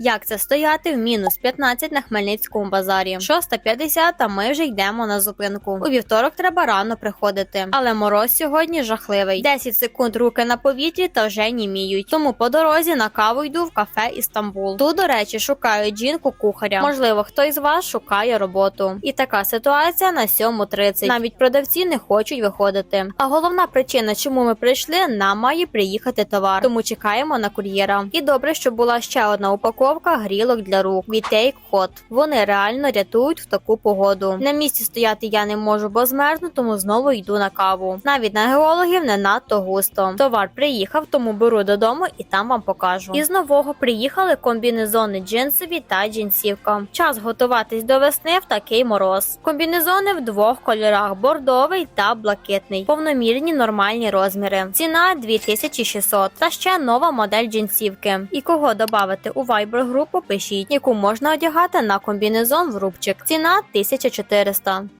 Як це стояти в мінус 15 на Хмельницькому базарі? 6.50, а ми вже йдемо на зупинку. У вівторок треба рано приходити. Але мороз сьогодні жахливий. 10 секунд руки на повітрі та вже німіють. Тому по дорозі на каву йду в кафе Істамбул. Тут, до речі, шукають жінку кухаря. Можливо, хто із вас шукає роботу. І така ситуація на 7.30. Навіть продавці не хочуть виходити. А головна причина, чому ми прийшли, нам має приїхати товар. Тому чекаємо на кур'єра. І добре, що була ще одна упаковка грілок для рук Take Hot. Вони реально рятують в таку погоду. На місці стояти я не можу, бо змерзну, тому знову йду на каву. Навіть на геологів не надто густо. Товар приїхав, тому беру додому і там вам покажу. Із нового приїхали комбінезони джинсові та джинсівка. Час готуватись до весни в такий мороз. Комбінезони в двох кольорах: бордовий та блакитний, повномірні нормальні розміри. Ціна 2600. Та ще нова модель джинсівки. І кого додати у Viber групу, пишіть, яку можна одягати на комбінезон в рубчик. Ціна 1400.